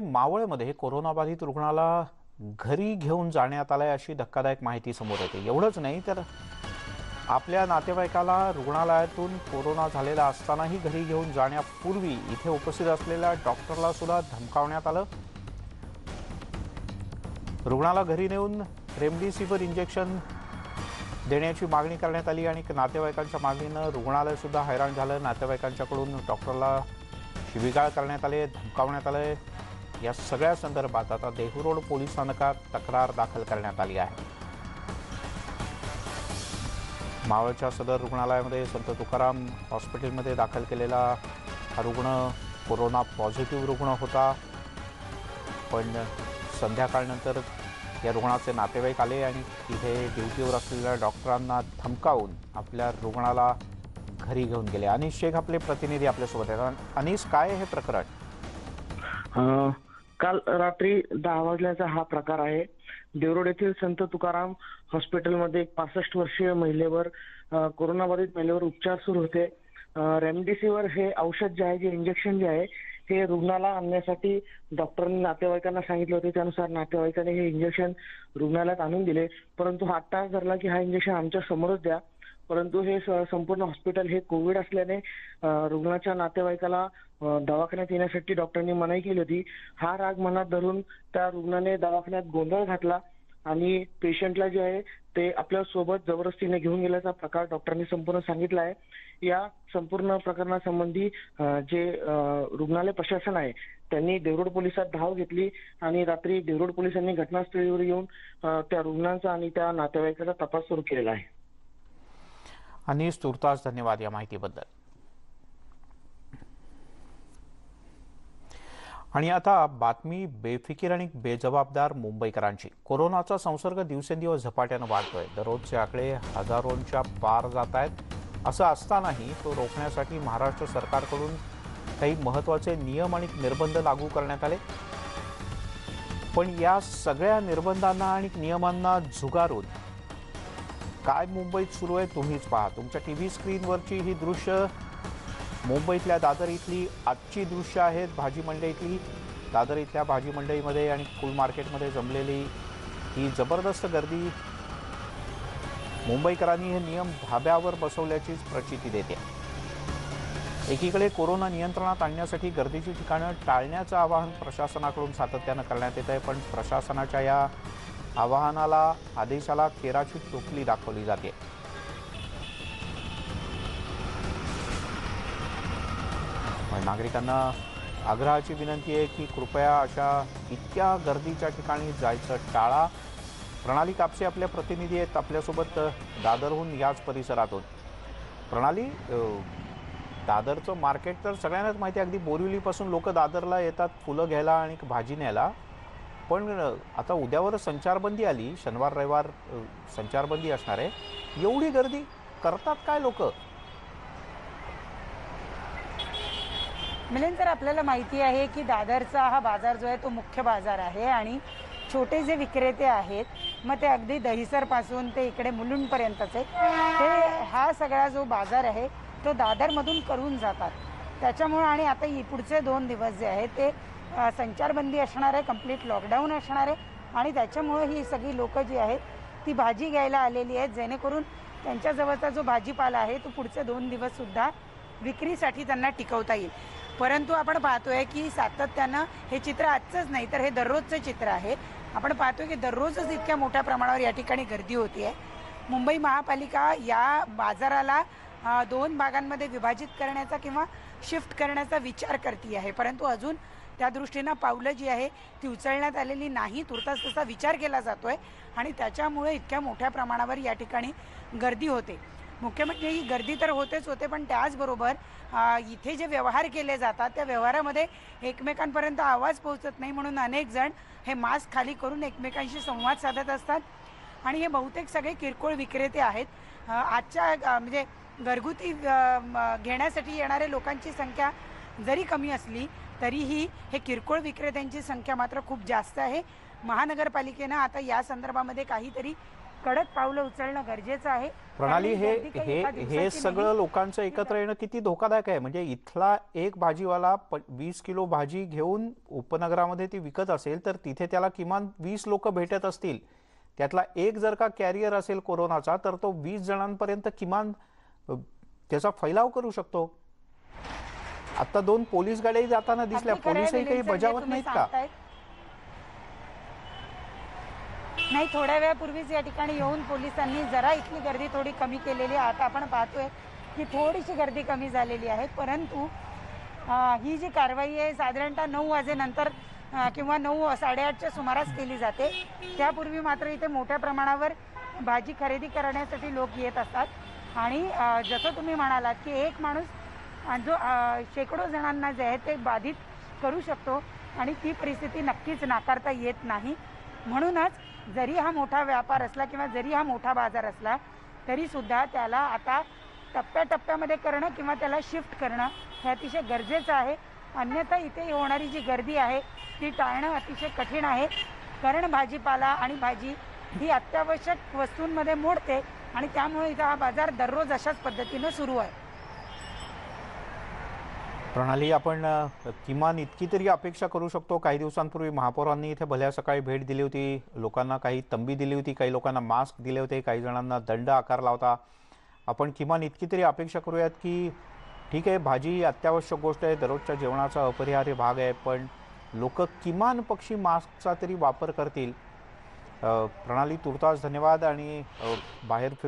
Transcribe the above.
मावळमध्ये कोरोनाबाधित रुग्णाला घरी घेऊन जाण्यात आलंय अशी धक्कादायक माहिती समोर येते. एवढंच नाही तर आपल्या नातेवाईकाला रुग्णालयातून कोरोना झालेला असतानाही घरी घेऊन जाण्यापूर्वी इथे उपस्थित असलेल्या डॉक्टरला सुद्धा धमकावण्यात आलं. रुग्णाला घरी नेऊन रेमडेसिवीर इंजेक्शन देण्याची मागणी करण्यात आली आणि नातेवाईकांच्या मागणीनं रुग्णालय सुद्धा हैराण झालं. नातेवाईकांच्याकडून डॉक्टरला शिबिगाळ करण्यात आले धमकावण्यात आले या सगळ्या संदर्भात आता देहू पोलीस स्थानकात तक्रार दाखल करण्यात आली आहे? मावळच्या सदर रुग्णालयामध्ये संत तुकाराम हॉस्पिटलमध्ये दाखल केलेला हा रुग्ण कोरोना पॉझिटिव्ह रुग्ण होता. पण संध्याकाळनंतर या रुग्णाचे नातेवाईक आले आणि तिथे ड्युटीवर असलेल्या डॉक्टरांना धमकावून आपल्या रुग्णाला घरी घेऊन गेले. अनिश शेख आपले प्रतिनिधी आपल्यासोबत आहेत. अनिश काय हे प्रकरण? काल रात्री दहा वाजल्याचा हा प्रकार आहे. देवरोड येथील संत तुकाराम हॉस्पिटलमध्ये एक पासष्ट वर्षीय महिलेवर कोरोनाबाधित महिलेवर उपचार सुरू होते. रेमडेसिवीर हे औषध जे आहे जे इंजेक्शन जे आहे हे रुग्णाला आणण्यासाठी डॉक्टरांनी नातेवाईकांना सांगितले होते. त्यानुसार नातेवाईकांनी हे इंजेक्शन रुग्णालयात आणून दिले. परंतु हा तास धरला की हा इंजेक्शन आमच्या समोरच द्या. परंतु हे स- संपूर्ण हॉस्पिटल हे कोविड असल्याने रुग्णाच्या नातेवाईकाला दवाखान्यात येण्यासाठी डॉक्टरांनी मनाई केली होती. हा राग मनात धरून त्या रुग्णाने दवाखान्यात गोंधळ घातला आणि पेशंटला जे आहे ते आपल्यासोबत जबरदस्तीने घेऊन गेल्याचा प्रकार डॉक्टरांनी संपूर्ण सांगितला आहे. या संपूर्ण प्रकरणासंबंधी जे रुग्णालय प्रशासन आहे त्यांनी देवरोड पोलिसात धाव घेतली आणि रात्री देवरोड पोलिसांनी घटनास्थळीवर येऊन त्या रुग्णांचा आणि त्या नातेवाईकाचा तपास सुरू केलेला आहे. आणि तुर्तास धन्यवाद या माहितीबद्दल. आणि आता बातमी बेफिकीर आणि बेजबाबदार मुंबईकरांची. कोरोनाचा संसर्ग दिवसेंदिवस झपाट्यानं वाढतोय. दररोजचे आकडे हजारोंच्या पार जात आहेत. असं असतानाही तो रोखण्यासाठी महाराष्ट्र सरकारकडून काही महत्त्वाचे नियम आणि निर्बंध लागू करण्यात आले. पण या सगळ्या निर्बंधांना आणि नियमांना झुगारून काय मुंबईत सुरू आहे तुम्हीच पहा. तुमच्या टी व्ही स्क्रीनवरची ही दृश्य मुंबईतल्या दादर इथली आजची दृश्य आहेत भाजी मंडईतली दादर इथल्या भाजी मंडईमध्ये आणि फुल मार्केटमध्ये जमलेली ही जबरदस्त गर्दी. मुंबईकरांनी हे नियम धाब्यावर बसवल्याचीच प्रचिती देते. एकीकडे कोरोना नियंत्रणात आणण्यासाठी गर्दीची ठिकाणं टाळण्याचं आवाहन प्रशासनाकडून सातत्यानं करण्यात येत आहे पण प्रशासनाच्या या आवाहनाला आदेशाला केराची टोपली दाखवली जाते. नागरिकांना आग्रहाची विनंती आहे की कृपया अशा इतक्या गर्दीच्या ठिकाणी जायचं टाळा. प्रणाली कापसे आपल्या प्रतिनिधी आहेत आपल्यासोबत दादरहून याच परिसरातून. प्रणाली दादरचं मार्केट तर सगळ्यांनाच माहिती आहे अगदी बोरिवलीपासून लोक दादरला येतात फुलं घ्यायला आणि भाजी न्यायला. पण आता उद्यावर संचारबंदी आली शनिवार रविवार संचारबंदी असणार आहे. एवढी गर्दी करतात काय लोक? मिलिंद तर आपल्याला माहिती आहे की दादरचा हा बाजार जो आहे तो मुख्य बाजार आहे आणि छोटे जे विक्रेते आहेत मग ते अगदी दहिसरपासून ते इकडे मुलुंडपर्यंतचे. ते हा सगळा जो बाजार आहे तो दादरमधून करून जातात. त्याच्यामुळं आणि आता ही पुढचे दोन दिवस जे आहे ते संचारबंदी असणार आहे कंप्लीट लॉकडाऊन असणार आहे आणि त्याच्यामुळं ही सगळी लोकं जी आहेत ती भाजी घ्यायला आलेली आहेत जेणेकरून त्यांच्याजवळचा जो भाजीपाला आहे तो पुढचे दोन दिवससुद्धा विक्रीसाठी त्यांना टिकवता येईल. परंतु आपण पाहतोय की सातत्यानं हे चित्र आजचंच नाही तर हे दररोजचं चित्र आहे. आपण पाहतोय की दररोजच इतक्या मोठ्या प्रमाणावर या ठिकाणी गर्दी होती आहे मुंबई महापालिका या बाजाराला दोन भागांमध्ये विभाजित करण्याचा किंवा शिफ्ट करण्याचा विचार करते आहे. परंतु अजून त्या दृष्टीनं पावलं जी आहे ती उचलण्यात आलेली नाही. तुर्तास तसा विचार केला जातोय आणि त्याच्यामुळे इतक्या मोठ्या प्रमाणावर या ठिकाणी गर्दी होते. मुख्य म्हणजे ही गर्दी तर होतेच होते पण त्याचबरोबर इथे जे व्यवहार केले जातात त्या व्यवहारामध्ये एकमेकांपर्यंत आवाज पोहोचत नाही म्हणून अनेक जण हे मास्क खाली करून एकमेकांशी संवाद साधत असतात. आणि हे बहुतेक सगळे किरकोळ विक्रेते आहेत. आजच्या म्हणजे घरगुती घेण्यासाठी येणाऱ्या लोकांची संख्या जरी कमी असली तरीही हे किरकोळ विक्रेत्यांची संख्या मात्र खूप जास्त आहे. महानगरपालिकेनं आता या संदर्भामध्ये काहीतरी कडक पावलं उचलणं गरजेचं आहे. प्रणाली ही हे हे सगळं. लोकांचं एकत्र येणं किती धोकादायक आहे. म्हणजे इथला एक भाजीवाला वीस किलो भाजी घेऊन उपनगरामध्ये ती विकत असेल तर तिथे त्याला किमान वीस लोक भेटत असतील. त्यातला एक जर का कॅरियर असेल कोरोनाचा तर तो वीस जणांपर्यंत किमान त्याचा फैलाव करू शकतो. आता दोन पोलीस गाड्याही जाताना दिसल्या. पोलीसही काही बजावत नाहीत का. नाही थोड्या वेळापूर्वीच या ठिकाणी येऊन पोलिसांनी जरा इथली गर्दी थोडी कमी केलेली आहे. आता आपण पाहतोय की थोडीशी गर्दी कमी झालेली आहे. परंतु ही जी कारवाई आहे साधारणतः नऊ वाजेनंतर किंवा नऊ साडेआठच्या सुमारास केली जाते. त्यापूर्वी मात्र इथे मोठ्या प्रमाणावर भाजी खरेदी करण्यासाठी लोक येत असतात. आणि जसं तुम्ही म्हणालात की एक माणूस जो शेकडो जणांना जे आहे ते बाधित करू शकतो आणि ती परिस्थिती नक्कीच नाकारता येत नाही. म्हणूनच जरी हा मोठा व्यापार असला किंवा जरी हा मोठा बाजार असला तरीसुद्धा त्याला आता टप्प्याटप्प्यामध्ये करणं किंवा त्याला शिफ्ट करणं हे अतिशय गरजेचं आहे. अन्यथा इथे होणारी जी गर्दी आहे ती टाळणं अतिशय कठीण आहे. कारण भाजीपाला आणि भाजी ही अत्यावश्यक वस्तूंमध्ये मोडते. आणि त्यामुळे इथं हा बाजार दररोज अशाच पद्धतीनं सुरू आहे. प्रणाली आपण किमान इतकी तरी अपेक्षा करू शकतो. काही दिवसांपूर्वी महापौरांनी इथे भल्या सकाळी भेट दिली होती. लोकांना काही तंबी दिली होती काही लोकांना मास्क दिले होते काही जणांना दंड आकारला होता आपण किमान इतकी तरी अपेक्षा करूयात की ठीक आहे भाजी ही अत्यावश्यक गोष्ट आहे दररोजच्या जेवणाचा अपरिहार्य भाग आहे पण लोक किमान पक्षी मास्कचा तरी वापर करतील. प्रणाली तुर्तास धन्यवाद आणि बाहेर फिर